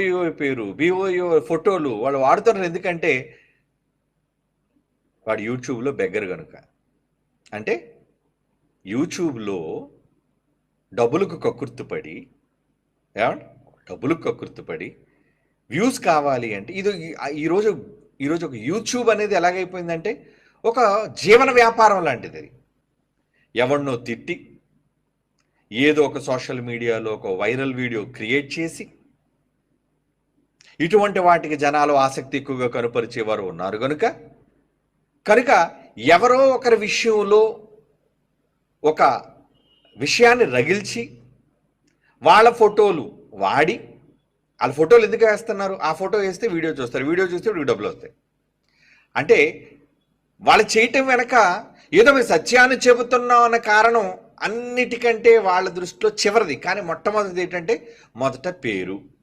బీఓయో పేరు బీఓయో ఫోటోలు వాళ్ళు వాడుతున్నారు ఎందుకంటే వాడు యూట్యూబ్లో బెగ్గర్ కనుక అంటే యూట్యూబ్లో డబ్బులకు కక్కుర్తుపడి డబ్బులకు కక్కుర్తుపడి వ్యూస్ కావాలి అంటే ఇది ఈరోజు ఈరోజు ఒక యూట్యూబ్ అనేది ఎలాగైపోయిందంటే ఒక జీవన వ్యాపారం లాంటిది. అది ఎవరినో తిట్టి ఏదో ఒక సోషల్ మీడియాలో ఒక వైరల్ వీడియో క్రియేట్ చేసి ఇటువంటి వాటికి జనాలు ఆసక్తి ఎక్కువగా కనుపరిచేవారు ఉన్నారు. కనుక కనుక ఎవరో ఒకరి విషయంలో ఒక విషయాన్ని రగిల్చి వాళ్ళ ఫోటోలు వాడి వాళ్ళ ఫోటోలు ఎందుకు వేస్తున్నారు? ఆ ఫోటో వేస్తే వీడియో చూస్తారు. వీడియో చూస్తే వీడికి డబ్బులు వస్తాయి. అంటే వాళ్ళు చేయటం వెనక ఏదో మేము సత్యాన్ని చెబుతున్నాం అన్న కారణం అన్నిటికంటే వాళ్ళ దృష్టిలో చివరిది. కానీ మొట్టమొదటిది ఏంటంటే మొదట పేరు.